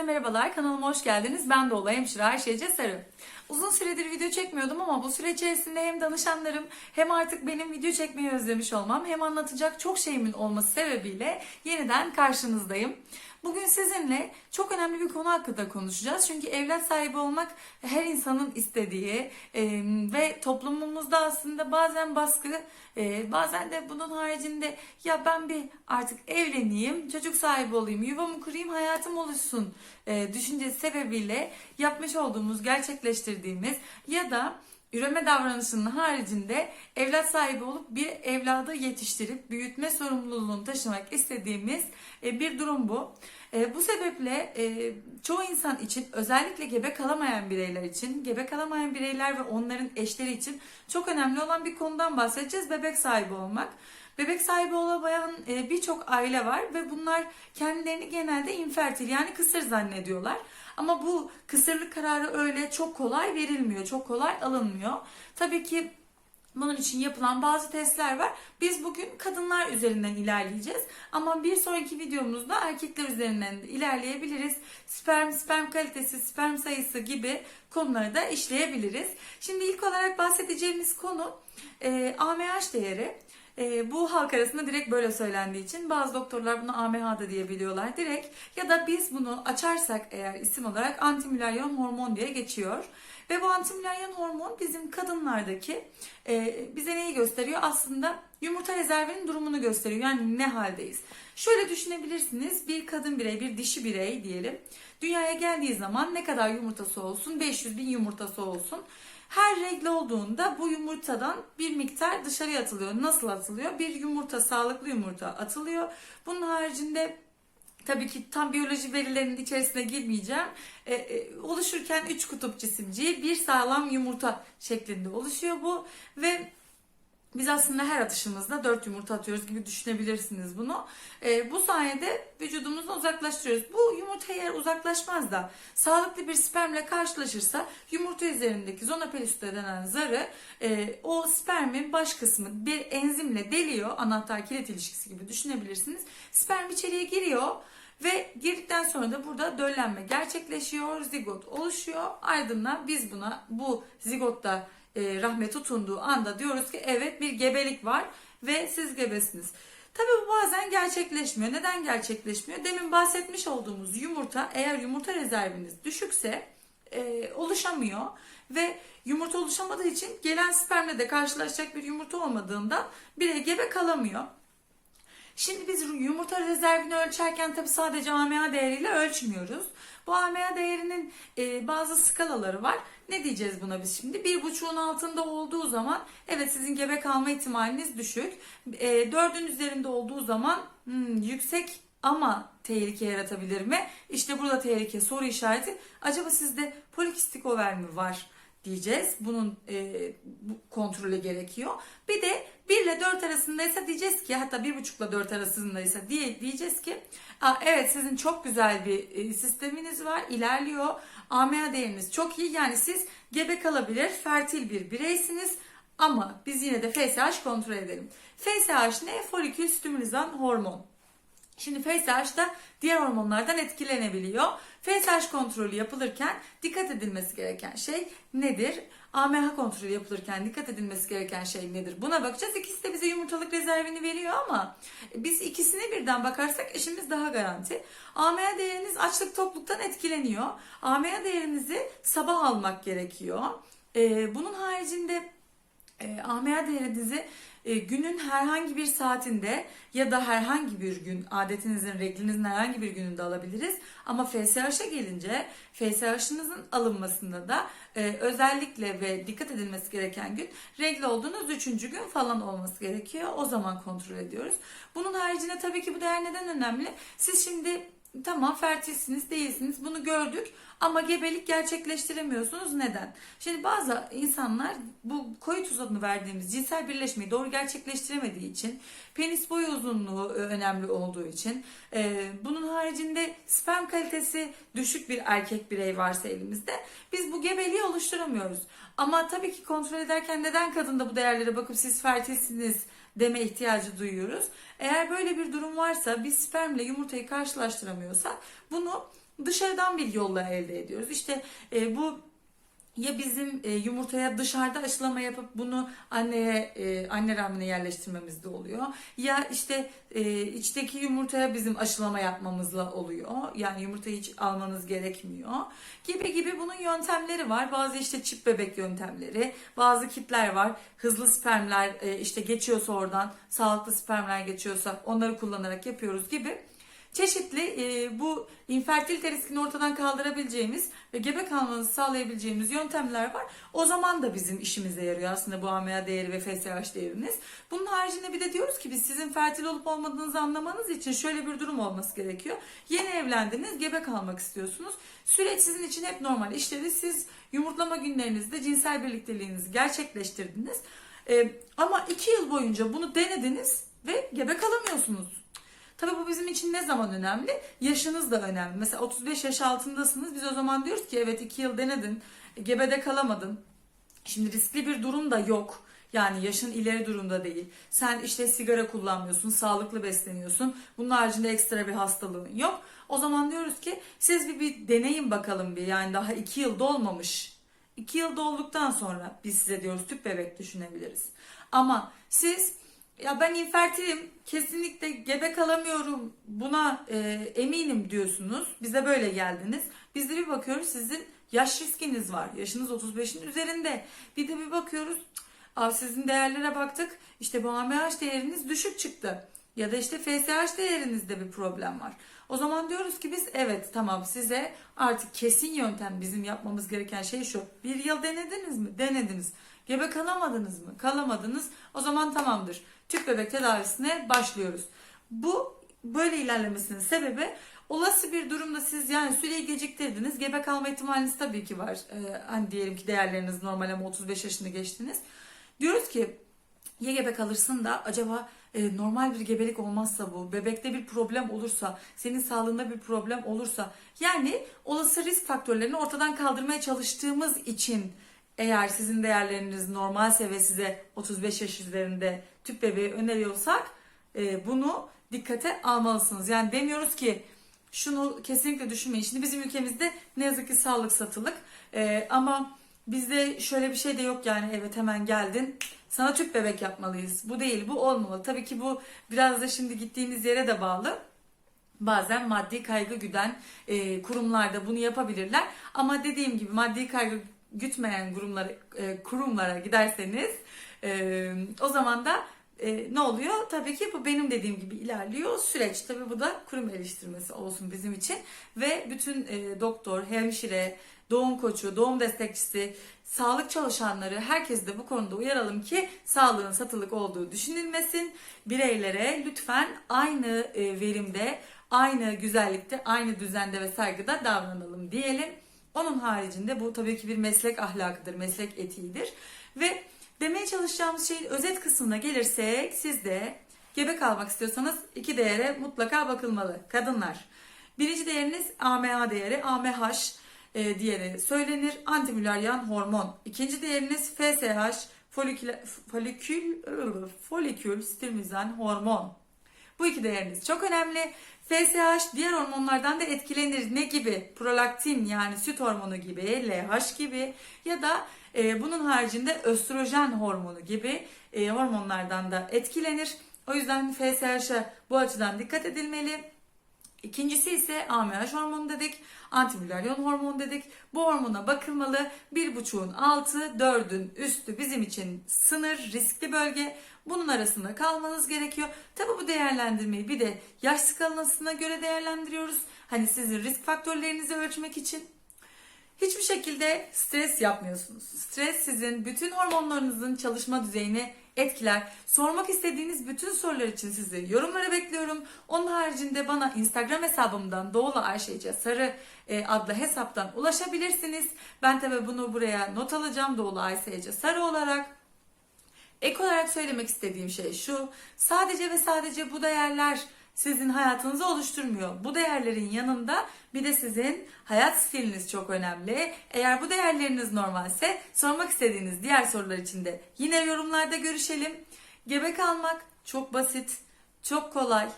Herkese merhabalar, kanalıma hoş geldiniz. Ben Doğulu Hemşire Ayşe Ece Sarı. Uzun süredir video çekmiyordum ama bu süre içerisinde hem danışanlarım hem artık benim video çekmeyi özlemiş olmam hem anlatacak çok şeyimin olması sebebiyle yeniden karşınızdayım. Bugün sizinle çok önemli bir konu hakkında konuşacağız. Çünkü evlat sahibi olmak her insanın istediği e, ve toplumumuzda aslında bazen baskı, e, bazen de bunun haricinde ya ben bir artık evleneyim, çocuk sahibi olayım, yuvamı kurayım, hayatım oluşsun e, düşüncesi sebebiyle yapmış olduğumuz, gerçekleştirdiğimiz ya da üreme davranışının haricinde evlat sahibi olup bir evladı yetiştirip büyütme sorumluluğunu taşımak istediğimiz e, bir durum bu. E, bu sebeple e, çoğu insan için özellikle gebe kalamayan bireyler için, gebe kalamayan bireyler ve onların eşleri için çok önemli olan bir konudan bahsedeceğiz. Bebek sahibi olmak. Bebek sahibi olamayan e, birçok aile var ve bunlar kendilerini genelde infertil yani kısır zannediyorlar. Ama bu kısırlık kararı öyle çok kolay verilmiyor, çok kolay alınmıyor. Tabii ki bunun için yapılan bazı testler var. Biz bugün kadınlar üzerinden ilerleyeceğiz. Ama bir sonraki videomuzda erkekler üzerinden de ilerleyebiliriz. Sperm, sperm kalitesi, sperm sayısı gibi konuları da işleyebiliriz. Şimdi ilk olarak bahsedeceğimiz konu e, AMH değeri. E, bu halk arasında direkt böyle söylendiği için bazı doktorlar bunu AMH da diyebiliyorlar direkt. Ya da biz bunu açarsak eğer isim olarak antimüleryon hormon diye geçiyor. Ve bu antimüleryon hormon bizim kadınlardaki e, bize neyi gösteriyor? Aslında yumurta rezervinin durumunu gösteriyor. Yani ne haldeyiz? Şöyle düşünebilirsiniz. Bir kadın birey, bir dişi birey diyelim. Dünyaya geldiği zaman ne kadar yumurtası olsun? 500 bin yumurtası olsun. Her regle olduğunda bu yumurtadan bir miktar dışarıya atılıyor. Nasıl atılıyor? Bir yumurta, sağlıklı yumurta atılıyor. Bunun haricinde Tabii ki tam biyoloji verilerinin içerisine girmeyeceğim. E, e, oluşurken üç kutup cisimciği bir sağlam yumurta şeklinde oluşuyor bu ve biz aslında her atışımızda 4 yumurta atıyoruz gibi düşünebilirsiniz bunu. E, bu sayede vücudumuzdan uzaklaştırıyoruz. Bu yumurta eğer uzaklaşmaz da sağlıklı bir spermle karşılaşırsa yumurta üzerindeki zona pellucida denen zarı e, o spermin baş kısmı bir enzimle deliyor. Anahtar kilit ilişkisi gibi düşünebilirsiniz. Sperm içeriye giriyor. Ve girdikten sonra da burada döllenme gerçekleşiyor, zigot oluşuyor. Ardından biz buna bu zigotta e, rahme tutunduğu anda diyoruz ki evet bir gebelik var ve siz gebesiniz. Tabii bu bazen gerçekleşmiyor. Neden gerçekleşmiyor? Demin bahsetmiş olduğumuz yumurta eğer yumurta rezerviniz düşükse e, oluşamıyor ve yumurta oluşamadığı için gelen spermle de karşılaşacak bir yumurta olmadığından birey gebe kalamıyor. Şimdi biz yumurta rezervini ölçerken tabi sadece AMA değeriyle ölçmüyoruz. Bu AMA değerinin e, bazı skalaları var. Ne diyeceğiz buna biz şimdi? Bir buçuğun altında olduğu zaman evet sizin gebe kalma ihtimaliniz düşük. E, dördün üzerinde olduğu zaman hmm, yüksek ama tehlike yaratabilir mi? İşte burada tehlike soru işareti. Acaba sizde polikistik over mi var? diyeceğiz. Bunun e, bu kontrolü gerekiyor. Bir de 1 ile 4 arasındaysa diyeceğiz ki hatta 1,5 ile 4 arasındaysa diye diyeceğiz ki evet sizin çok güzel bir e, sisteminiz var ilerliyor. AMA değeriniz çok iyi yani siz gebe kalabilir fertil bir bireysiniz ama biz yine de FSH kontrol edelim. FSH ne? Folikül stimülizan hormon. Şimdi FSH da diğer hormonlardan etkilenebiliyor. FSH kontrolü yapılırken dikkat edilmesi gereken şey nedir? AMH kontrolü yapılırken dikkat edilmesi gereken şey nedir? Buna bakacağız. İkisi de bize yumurtalık rezervini veriyor ama biz ikisine birden bakarsak işimiz daha garanti. AMH değeriniz açlık tokluktan etkileniyor. AMH değerinizi sabah almak gerekiyor. Ee, bunun haricinde e, AMH değerinizi e, günün herhangi bir saatinde ya da herhangi bir gün adetinizin, reglinizin herhangi bir gününde alabiliriz. Ama FSH'a gelince FSH'ınızın alınmasında da e, özellikle ve dikkat edilmesi gereken gün regl olduğunuz 3. gün falan olması gerekiyor. O zaman kontrol ediyoruz. Bunun haricinde tabii ki bu değer neden önemli? Siz şimdi Tamam fertilsiniz değilsiniz bunu gördük ama gebelik gerçekleştiremiyorsunuz. Neden? Şimdi bazı insanlar bu koitus adını verdiğimiz cinsel birleşmeyi doğru gerçekleştiremediği için penis boyu uzunluğu e, önemli olduğu için e, bunun haricinde sperm kalitesi düşük bir erkek birey varsa elimizde biz bu gebeliği oluşturamıyoruz. Ama tabii ki kontrol ederken neden kadında bu değerlere bakıp siz fertilsiniz deme ihtiyacı duyuyoruz. Eğer böyle bir durum varsa biz spermle yumurtayı karşılaştıramıyorsak bunu dışarıdan bir yolla elde ediyoruz. İşte e, bu ya bizim e, yumurtaya dışarıda aşılama yapıp bunu anneye e, anne rahmine yerleştirmemizde oluyor. Ya işte e, içteki yumurtaya bizim aşılama yapmamızla oluyor. Yani yumurtayı hiç almanız gerekmiyor. Gibi gibi bunun yöntemleri var. Bazı işte çip bebek yöntemleri, bazı kitler var. Hızlı spermler e, işte geçiyorsa oradan, sağlıklı spermler geçiyorsa onları kullanarak yapıyoruz gibi çeşitli e, bu infertilite riskini ortadan kaldırabileceğimiz ve gebe kalmanızı sağlayabileceğimiz yöntemler var. O zaman da bizim işimize yarıyor aslında bu AMA değeri ve FSH değeriniz. Bunun haricinde bir de diyoruz ki biz sizin fertil olup olmadığınızı anlamanız için şöyle bir durum olması gerekiyor. Yeni evlendiniz, gebe kalmak istiyorsunuz. Süreç sizin için hep normal işledi. Siz yumurtlama günlerinizde cinsel birlikteliğinizi gerçekleştirdiniz. E, ama iki yıl boyunca bunu denediniz ve gebe kalamıyorsunuz. Tabii bu bizim için ne zaman önemli? Yaşınız da önemli. Mesela 35 yaş altındasınız. Biz o zaman diyoruz ki evet 2 yıl denedin. Gebede kalamadın. Şimdi riskli bir durum da yok. Yani yaşın ileri durumda değil. Sen işte sigara kullanmıyorsun, sağlıklı besleniyorsun. Bunun haricinde ekstra bir hastalığın yok. O zaman diyoruz ki siz bir, bir deneyin bakalım bir. Yani daha 2 yıl dolmamış. 2 yıl dolduktan sonra biz size diyoruz tüp bebek düşünebiliriz. Ama siz ya ben infertilim kesinlikle gebe kalamıyorum buna e, eminim diyorsunuz. Bize böyle geldiniz. Biz de bir bakıyoruz sizin yaş riskiniz var. Yaşınız 35'in üzerinde. Bir de bir bakıyoruz Aa, sizin değerlere baktık. İşte bu AMH değeriniz düşük çıktı. Ya da işte FSH değerinizde bir problem var. O zaman diyoruz ki biz evet tamam size artık kesin yöntem bizim yapmamız gereken şey şu. Bir yıl denediniz mi? Denediniz. Gebe kalamadınız mı? Kalamadınız. O zaman tamamdır. Tüp bebek tedavisine başlıyoruz. Bu böyle ilerlemesinin sebebi olası bir durumda siz yani süreyi geciktirdiniz. Gebe kalma ihtimaliniz tabii ki var. Ee, hani diyelim ki değerleriniz normal ama 35 yaşını geçtiniz. Diyoruz ki ya gebe kalırsın da acaba e, normal bir gebelik olmazsa bu, bebekte bir problem olursa, senin sağlığında bir problem olursa yani olası risk faktörlerini ortadan kaldırmaya çalıştığımız için eğer sizin değerleriniz normalse ve size 35 yaş üzerinde tüp bebeği öneriyorsak e, bunu dikkate almalısınız. Yani demiyoruz ki şunu kesinlikle düşünmeyin. Şimdi bizim ülkemizde ne yazık ki sağlık satılık e, ama bizde şöyle bir şey de yok yani evet hemen geldin sana tüp bebek yapmalıyız. Bu değil bu olmamalı. Tabii ki bu biraz da şimdi gittiğiniz yere de bağlı bazen maddi kaygı güden e, kurumlarda bunu yapabilirler. Ama dediğim gibi maddi kaygı gütmeyen kurumlara, e, kurumlara giderseniz e, o zaman da e, ne oluyor? Tabii ki bu benim dediğim gibi ilerliyor süreç. Tabii bu da kurum eleştirmesi olsun bizim için ve bütün e, doktor, hemşire, doğum koçu, doğum destekçisi, sağlık çalışanları herkes de bu konuda uyaralım ki sağlığın satılık olduğu düşünülmesin. Bireylere lütfen aynı e, verimde, aynı güzellikte, aynı düzende ve saygıda davranalım diyelim. Onun haricinde bu tabii ki bir meslek ahlakıdır, meslek etiğidir. Ve demeye çalışacağımız şeyin özet kısmına gelirsek siz de gebe kalmak istiyorsanız iki değere mutlaka bakılmalı. Kadınlar. Birinci değeriniz AMH değeri, AMH e, diğeri söylenir. Antimülaryen hormon. İkinci değeriniz FSH, folikül, folikül, folikül stimülen hormon. Bu iki değeriniz çok önemli. FSH diğer hormonlardan da etkilenir. Ne gibi? Prolaktin yani süt hormonu gibi, LH gibi ya da e, bunun haricinde östrojen hormonu gibi e, hormonlardan da etkilenir. O yüzden FSH'a bu açıdan dikkat edilmeli. İkincisi ise AMH hormonu dedik, antimülaryon hormonu dedik. Bu hormona bakılmalı. Bir buçuğun altı, dördün üstü bizim için sınır, riskli bölge. Bunun arasında kalmanız gerekiyor. Tabi bu değerlendirmeyi bir de yaş skalasına göre değerlendiriyoruz. Hani sizin risk faktörlerinizi ölçmek için. Hiçbir şekilde stres yapmıyorsunuz. Stres sizin bütün hormonlarınızın çalışma düzeyini etkiler. Sormak istediğiniz bütün sorular için sizi yorumlara bekliyorum. Onun haricinde bana Instagram hesabımdan Doğulu Ayşece Sarı e, adlı hesaptan ulaşabilirsiniz. Ben tabi bunu buraya not alacağım Doğulu Ayşece Sarı olarak. Ek olarak söylemek istediğim şey şu. Sadece ve sadece bu değerler sizin hayatınızı oluşturmuyor. Bu değerlerin yanında bir de sizin hayat stiliniz çok önemli. Eğer bu değerleriniz normalse sormak istediğiniz diğer sorular için de yine yorumlarda görüşelim. Gebe kalmak çok basit, çok kolay.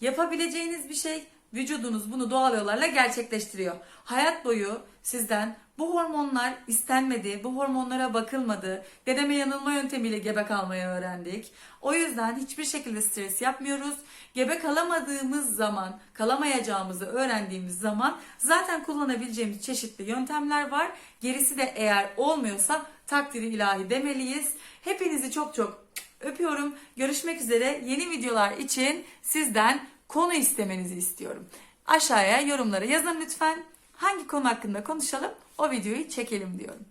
Yapabileceğiniz bir şey vücudunuz bunu doğal yollarla gerçekleştiriyor. Hayat boyu sizden bu hormonlar istenmedi, bu hormonlara bakılmadı. Dedeme yanılma yöntemiyle gebe kalmayı öğrendik. O yüzden hiçbir şekilde stres yapmıyoruz. Gebe kalamadığımız zaman, kalamayacağımızı öğrendiğimiz zaman zaten kullanabileceğimiz çeşitli yöntemler var. Gerisi de eğer olmuyorsa takdiri ilahi demeliyiz. Hepinizi çok çok öpüyorum. Görüşmek üzere. Yeni videolar için sizden konu istemenizi istiyorum. Aşağıya yorumlara yazın lütfen. Hangi konu hakkında konuşalım o videoyu çekelim diyorum.